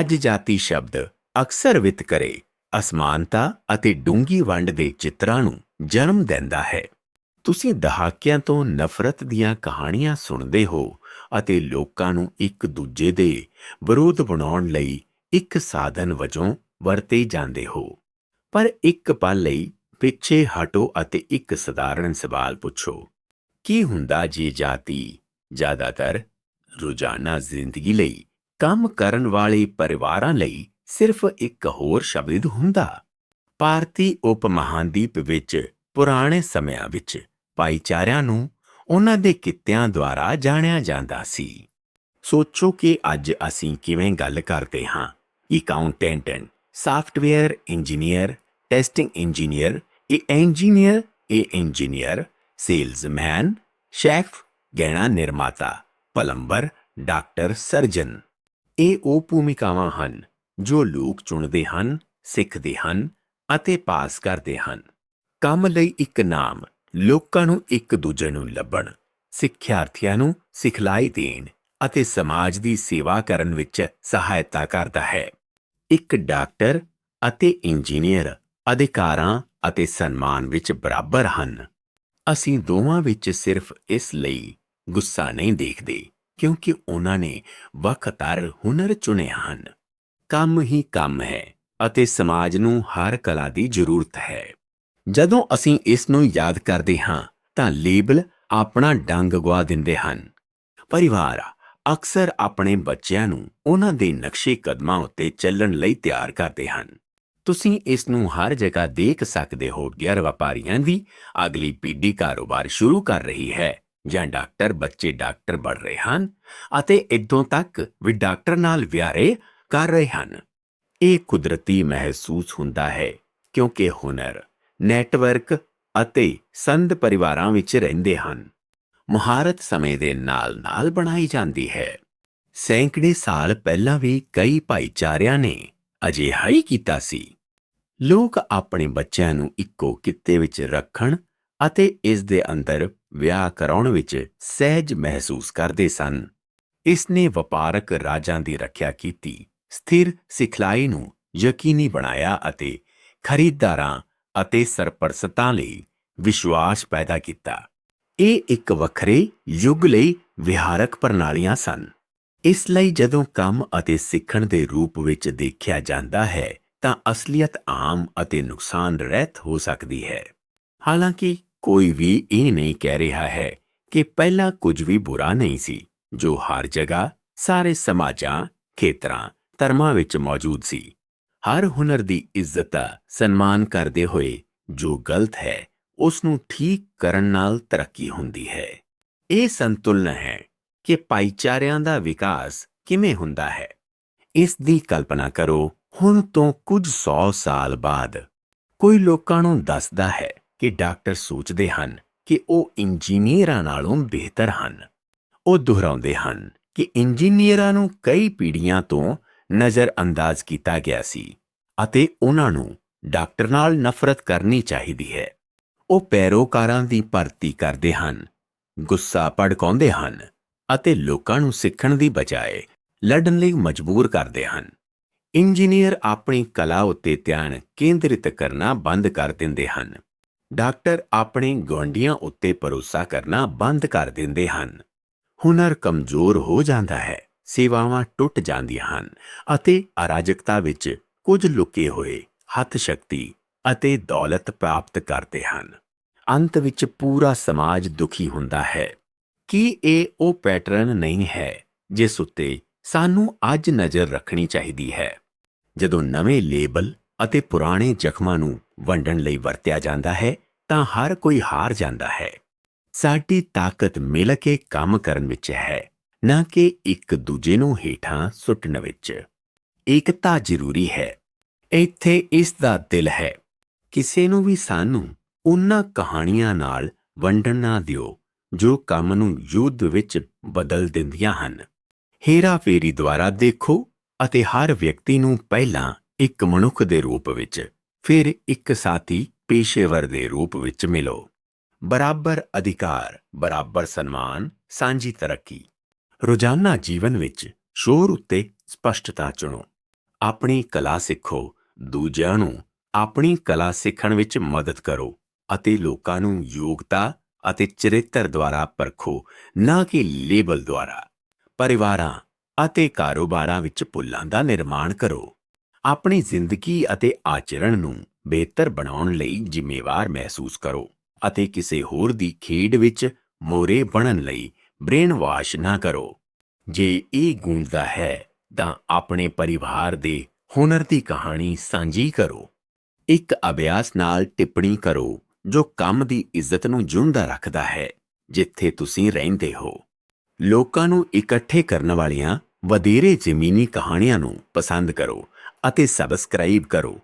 ਅੱਜ ਜਾਤੀ ਸ਼ਬਦ ਅਕਸਰ ਵਿਤਕਰੇ ਅਸਮਾਨਤਾ ਅਤੇ ਡੂੰਗੀ ਵੰਡ ਦੇ ਚਿੱਤਰਾਂ ਨੂੰ ਜਨਮ ਦਿੰਦਾ ਹੈ। ਤੁਸੀਂ ਦਹਾਕਿਆਂ ਤੋਂ ਨਫ਼ਰਤ ਦੀਆਂ ਕਹਾਣੀਆਂ ਸੁਣਦੇ ਹੋ ਅਤੇ ਲੋਕਾਂ ਨੂੰ ਇੱਕ ਦੂਜੇ ਦੇ ਵਿਰੋਧ ਬਣਾਉਣ ਲਈ ਇੱਕ ਸਾਧਨ ਵਜੋਂ ਵਰਤੇ ਜਾਂਦੇ ਹੋ। ਪਰ ਇੱਕ ਪਲ ਲਈ ਪਿੱਛੇ ਹਟੋ ਅਤੇ ਇੱਕ ਸਧਾਰਨ ਸਵਾਲ ਪੁੱਛੋ, ਕੀ ਹੁੰਦਾ ਜੇ ਜਾਤੀ ਜ਼ਿਆਦਾਤਰ ਰੋਜ਼ਾਨਾ ਜ਼ਿੰਦਗੀ ਲਈ ਕੰਮ ਕਰਨ ਵਾਲੇ ਪਰਿਵਾਰਾਂ ਲਈ ਸਿਰਫ ਇੱਕ ਹੋਰ ਸ਼ਬਦ ਹੁੰਦਾ। ਭਾਰਤੀ ਉਪ ਮਹਾਂਦੀਪ ਵਿੱਚ ਪੁਰਾਣੇ ਸਮਿਆਂ ਵਿੱਚ ਭਾਈਚਾਰਿਆਂ ਨੂੰ ਉਹਨਾਂ ਦੇ ਕਿੱਤਿਆਂ ਦੁਆਰਾ ਜਾਣਿਆ ਜਾਂਦਾ ਸੀ। ਸੋਚੋ ਕਿ ਅੱਜ ਅਸੀਂ ਕਿਵੇਂ ਗੱਲ ਕਰਦੇ ਹਾਂ। Accountant software engineer testing engineer ਇਹ ਇੰਜੀਨੀਅਰ ਇਹ ਇੰਜੀਨੀਅਰ ਸੇਲਜ਼ਮੈਨ ਸ਼ੈਫ ਗਹਿਣਾ ਨਿਰਮਾਤਾ ਪਲੰਬਰ ਡਾਕਟਰ ਸਰਜਨ ਇਹ ਉਹ ਭੂਮਿਕਾਵਾਂ ਹਨ ਜੋ ਲੋਕ ਚੁਣਦੇ ਹਨ, ਸਿੱਖਦੇ ਹਨ ਅਤੇ ਪਾਸ ਕਰਦੇ ਹਨ। ਕੰਮ ਲਈ ਇੱਕ ਨਾਮ, ਲੋਕਾਂ ਨੂੰ ਇੱਕ ਦੂਜੇ ਨੂੰ ਲੱਭਣ, ਸਿੱਖਿਆਰਥੀਆਂ ਨੂੰ ਸਿਖਲਾਈ ਦੇਣ ਅਤੇ ਸਮਾਜ ਦੀ ਸੇਵਾ ਕਰਨ ਵਿੱਚ ਸਹਾਇਤਾ ਕਰਦਾ ਹੈ। ਇੱਕ ਡਾਕਟਰ ਅਤੇ ਇੰਜੀਨੀਅਰ ਅਧਿਕਾਰਾਂ ਅਤੇ ਸਨਮਾਨ ਵਿੱਚ ਬਰਾਬਰ ਹਨ। ਅਸੀਂ ਦੋਵਾਂ ਵਿੱਚ ਸਿਰਫ ਇਸ ਲਈ ਗੁੱਸਾ ਨਹੀਂ ਦੇਖਦੇ। ਕਿਉਂਕਿ ਉਹਨਾਂ ਨੇ ਵਕਤਾਰ ਹੁਨਰ ਚੁਣੇ ਹਨ। ਕੰਮ ਹੀ ਕੰਮ ਹੈ ਅਤੇ ਸਮਾਜ ਨੂੰ ਹਰ ਕਲਾ ਦੀ ਜ਼ਰੂਰਤ ਹੈ। ਜਦੋਂ ਅਸੀਂ ਇਸ ਨੂੰ ਯਾਦ ਕਰਦੇ ਹਾਂ, ਤਾਂ ਲੇਬਲ ਆਪਣਾ ਡੰਗ ਗਵਾ ਦਿੰਦੇ ਹਨ। ਪਰਿਵਾਰ ਅਕਸਰ ਆਪਣੇ ਬੱਚਿਆਂ ਨੂੰ ਉਹਨਾਂ ਦੇ ਨਕਸ਼ੇ ਕਦਮਾਂ ਉੱਤੇ ਚੱਲਣ ਲਈ ਤਿਆਰ ਕਰਦੇ ਹਨ। ਤੁਸੀਂ ਇਸ ਨੂੰ ਹਰ ਜਗ੍ਹਾ ਦੇਖ ਸਕਦੇ ਹੋ, ਗੈਰ ਵਪਾਰੀਆਂ ਦੀ ਅਗਲੀ ਪੀੜ੍ਹੀ ਕਾਰੋਬਾਰ ਸ਼ੁਰੂ ਕਰ ਰਹੀ ਹੈ। ਜਾਂ ਡਾਕਟਰ, ਬੱਚੇ ਡਾਕਟਰ ਬਣ ਰਹੇ ਹਨ ਅਤੇ ਇਦੋਂ ਤੱਕ ਵੀ ਡਾਕਟਰ ਨਾਲ ਵਿਆਰੇ ਕਰ ਰਹੇ ਹਨ। ਇਹ ਕੁਦਰਤੀ ਮਹਿਸੂਸ ਹੁੰਦਾ ਹੈ ਕਿਉਂਕਿ ਹੁਨਰ, ਨੈਟਵਰਕ ਅਤੇ ਸੰਦ ਪਰਿਵਾਰਾਂ ਵਿੱਚ ਰਹਿੰਦੇ ਹਨ। ਮੁਹਾਰਤ ਸਮੇਂ ਦੇ ਨਾਲ-ਨਾਲ ਬਣਾਈ ਜਾਂਦੀ ਹੈ। ਸੈਂਕੜੇ ਸਾਲ ਪਹਿਲਾਂ ਵੀ ਕਈ ਭਾਈਚਾਰਿਆਂ ਨੇ ਅਜਿਹਾ ਹੀ ਕੀਤਾ ਸੀ। ਲੋਕ ਆਪਣੇ ਬੱਚਿਆਂ ਨੂੰ ਇੱਕੋ ਕਿੱਤੇ ਵਿੱਚ ਰੱਖਣ ਅਤੇ ਇਸ ਦੇ ਅੰਦਰ ਵਿਆਹ ਕਰਾਉਣ ਵਿੱਚ ਸਹਿਜ ਮਹਿਸੂਸ ਕਰਦੇ ਸਨ। ਇਸ ਨੇ ਵਪਾਰਕ ਰਾਜਾਂ ਦੀ ਰੱਖਿਆ ਕੀਤੀ, ਸਥਿਰ ਸਿਖਲਾਈ ਨੂੰ ਯਕੀਨੀ ਬਣਾਇਆ ਅਤੇ ਖਰੀਦਦਾਰਾਂ ਅਤੇ ਸਰਪਰਸਤਾਂ ਲਈ ਵਿਸ਼ਵਾਸ ਪੈਦਾ ਕੀਤਾ। ਇਹ ਇੱਕ ਵੱਖਰੇ ਯੁੱਗ ਲਈ ਵਿਹਾਰਕ ਪ੍ਰਣਾਲੀਆਂ ਸਨ। ਇਸ ਲਈ ਜਦੋਂ ਕੰਮ ਅਤੇ ਸਿੱਖਣ ਦੇ ਰੂਪ ਵਿੱਚ ਦੇਖਿਆ ਜਾਂਦਾ ਹੈ, ਤਾਂ ਅਸਲੀਅਤ ਆਮ ਅਤੇ ਨੁਕਸਾਨ ਰਹਿਤ ਹੋ ਸਕਦੀ ਹੈ। ਹਾਲਾਂਕਿ ਕੋਈ ਵੀ ਇਹ ਨਹੀਂ ਕਹਿ ਰਿਹਾ ਹੈ ਕਿ ਪਹਿਲਾਂ ਕੁਝ ਵੀ ਬੁਰਾ ਨਹੀਂ ਸੀ, ਜੋ ਹਰ ਜਗ੍ਹਾ, ਸਾਰੇ ਸਮਾਜਾਂ, ਖੇਤਰਾਂ, ਧਰਮਾਂ ਵਿੱਚ ਮੌਜੂਦ ਸੀ। ਹਰ ਹੁਨਰ ਦੀ ਇੱਜ਼ਤ ਦਾ ਸਨਮਾਨ ਕਰਦੇ ਹੋਏ ਜੋ ਗਲਤ ਹੈ ਉਸ ਨੂੰ ਠੀਕ ਕਰਨ ਨਾਲ ਤਰੱਕੀ ਹੁੰਦੀ ਹੈ। ਇਹ ਸੰਤੁਲਨ ਹੈ ਕਿ ਭਾਈਚਾਰਿਆਂ ਦਾ ਵਿਕਾਸ ਕਿਵੇਂ ਹੁੰਦਾ ਹੈ। ਇਸ ਦੀ ਕਲਪਨਾ ਕਰੋ, ਹੁਣ ਤੋਂ ਕੁਝ 100 ਸਾਲ ਬਾਅਦ ਕੋਈ ਲੋਕਾਂ ਨੂੰ ਦੱਸਦਾ ਹੈ ਕਿ ਡਾਕਟਰ ਸੋਚਦੇ ਹਨ ਕਿ ਉਹ ਇੰਜੀਨੀਅਰਾਂ ਨਾਲੋਂ ਬਿਹਤਰ ਹਨ। ਉਹ ਦੁਹਰਾਉਂਦੇ ਹਨ ਕਿ ਇੰਜੀਨੀਅਰਾਂ ਨੂੰ ਕਈ ਪੀੜ੍ਹੀਆਂ ਤੋਂ ਨਜ਼ਰ ਅੰਦਾਜ਼ ਕੀਤਾ ਗਿਆ ਸੀ ਅਤੇ ਉਹਨਾਂ ਨੂੰ ਡਾਕਟਰ ਨਾਲ ਨਫ਼ਰਤ ਕਰਨੀ ਚਾਹੀਦੀ ਹੈ। ਉਹ ਪੈਰੋਕਾਰਾਂ ਦੀ ਭਰਤੀ ਕਰਦੇ ਹਨ, ਗੁੱਸਾ ਭੜਕਾਉਂਦੇ ਹਨ ਅਤੇ ਲੋਕਾਂ ਨੂੰ ਸਿੱਖਣ ਦੀ ਬਜਾਏ ਲੜਨ ਲਈ ਮਜਬੂਰ ਕਰਦੇ ਹਨ। ਇੰਜੀਨੀਅਰ ਆਪਣੀ ਕਲਾ ਉੱਤੇ ਧਿਆਨ ਕੇਂਦਰਿਤ ਕਰਨਾ ਬੰਦ ਕਰ ਦਿੰਦੇ ਹਨ। ਡਾਕਟਰ ਆਪਣੇ ਗੁਆਂਢੀਆਂ ਉੱਤੇ ਭਰੋਸਾ ਕਰਨਾ ਬੰਦ ਕਰ ਦਿੰਦੇ ਹਨ। ਹੁਨਰ ਕਮਜ਼ੋਰ ਹੋ ਜਾਂਦਾ ਹੈ, ਸੇਵਾਵਾਂ ਟੁੱਟ ਜਾਂਦੀਆਂ ਹਨ ਅਤੇ ਅਰਾਜਕਤਾ ਵਿੱਚ ਕੁਝ ਲੁਕੇ ਹੋਏ ਹੱਥ ਸ਼ਕਤੀ ਅਤੇ ਦੌਲਤ ਪ੍ਰਾਪਤ ਕਰਦੇ ਹਨ। ਅੰਤ ਵਿੱਚ ਪੂਰਾ ਸਮਾਜ ਦੁਖੀ ਹੁੰਦਾ ਹੈ। ਕੀ ਇਹ ਉਹ ਪੈਟਰਨ ਨਹੀਂ ਹੈ ਜਿਸ ਉੱਤੇ ਸਾਨੂੰ ਅੱਜ ਨਜ਼ਰ ਰੱਖਣੀ ਚਾਹੀਦੀ ਹੈ? ਜਦੋਂ ਨਵੇਂ ਲੇਬਲ ਅਤੇ ਪੁਰਾਣੇ ਜ਼ਖਮਾਂ ਨੂੰ ਵੰਡਣ ਲਈ ਵਰਤਿਆ ਜਾਂਦਾ ਹੈ ਤਾਂ ਹਰ ਕੋਈ ਹਾਰ ਜਾਂਦਾ ਹੈ। ਸਾਡੀ ਤਾਕਤ ਮਿਲ ਕੇ ਕੰਮ ਕਰਨ ਵਿੱਚ ਹੈ, ਨਾ ਕਿ ਇੱਕ ਦੂਜੇ ਨੂੰ ਹੇਠਾਂ ਸੁੱਟਣ ਵਿੱਚ। ਏਕਤਾ ਜ਼ਰੂਰੀ ਹੈ। ਇੱਥੇ ਇਸ ਦਾ ਦਿਲ ਹੈ। ਕਿਸੇ ਨੂੰ ਵੀ ਸਾਨੂੰ ਉਹਨਾਂ ਕਹਾਣੀਆਂ ਨਾਲ ਵੰਡਣ ਨਾ ਦਿਓ, ਜੋ ਕੰਮ ਨੂੰ ਯੁੱਧ ਵਿੱਚ ਬਦਲ ਦਿੰਦੀਆਂ ਹਨ। ਹੇਰਾ ਫੇਰੀ ਦੁਆਰਾ ਦੇਖੋ ਅਤੇ ਹਰ ਵਿਅਕਤੀ ਨੂੰ ਪਹਿਲਾਂ ਇੱਕ ਮਨੁੱਖ ਦੇ ਰੂਪ ਵਿੱਚ, ਫਿਰ ਇੱਕ ਸਾਥੀ ਪੇਸ਼ੇਵਰ ਦੇ ਰੂਪ ਵਿੱਚ ਮਿਲੋ। ਬਰਾਬਰ ਅਧਿਕਾਰ, ਬਰਾਬਰ ਸਨਮਾਨ, ਸਾਂਝੀ ਤਰੱਕੀ। ਰੋਜ਼ਾਨਾ ਜੀਵਨ ਵਿੱਚ ਸ਼ੋਰ ਉੱਤੇ ਸਪਸ਼ਟਤਾ ਚੁਣੋ। ਆਪਣੀ ਕਲਾ ਸਿੱਖੋ, ਦੂਜਿਆਂ ਨੂੰ ਆਪਣੀ ਕਲਾ ਸਿੱਖਣ ਵਿੱਚ ਮਦਦ ਕਰੋ ਅਤੇ ਲੋਕਾਂ ਨੂੰ ਯੋਗਤਾ ਅਤੇ ਚਰਿੱਤਰ ਦੁਆਰਾ ਪਰਖੋ, ਨਾ ਕਿ ਲੇਬਲ ਦੁਆਰਾ। ਪਰਿਵਾਰਾਂ ਅਤੇ ਕਾਰੋਬਾਰਾਂ ਵਿੱਚ ਪੁੱਲਾਂ ਦਾ ਨਿਰਮਾਣ ਕਰੋ। ਆਪਣੀ ਜ਼ਿੰਦਗੀ ਅਤੇ ਆਚਰਣ ਨੂੰ ਬਿਹਤਰ ਬਣਾਉਣ ਲਈ ਜ਼ਿੰਮੇਵਾਰ ਮਹਿਸੂਸ ਕਰੋ ਅਤੇ ਕਿਸੇ ਹੋਰ ਦੀ ਖੇਡ ਵਿੱਚ ਮੋਰੇ ਬਣਨ ਲਈ ਬ੍ਰੇਨ ਵਾਸ਼ ਨਾ ਕਰੋ। ਜੇ ਇਹ ਗੂੰਜਦਾ ਹੈ, ਤਾਂ ਆਪਣੇ ਪਰਿਵਾਰ ਦੇ ਹੁਨਰ ਦੀ ਕਹਾਣੀ ਸਾਂਝੀ ਕਰੋ। ਇੱਕ ਅਭਿਆਸ ਨਾਲ ਟਿੱਪਣੀ ਕਰੋ ਜੋ ਕੰਮ ਦੀ ਇੱਜ਼ਤ ਨੂੰ ਜੁੰਦਾ ਰੱਖਦਾ ਹੈ, ਜਿੱਥੇ ਤੁਸੀਂ ਰਹਿੰਦੇ ਹੋ। ਲੋਕਾਂ ਨੂੰ ਇਕੱਠੇ ਕਰਨ ਵਾਲੀਆਂ ਵਧੇਰੇ ਜ਼ਮੀਨੀ ਕਹਾਣੀਆਂ ਨੂੰ ਪਸੰਦ ਕਰੋ ਅਤੇ ਸਬਸਕ੍ਰਾਈਬ ਕਰੋ।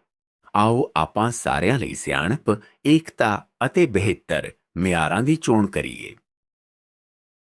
ਆਓ ਆਪਾਂ ਸਾਰਿਆਂ ਲਈ ਸਿਆਣਪ ਏਕਤਾ ਅਤੇ ਬਿਹਤਰ ਮਿਆਰਾਂ ਦੀ ਚੋਣ ਕਰੀਏ।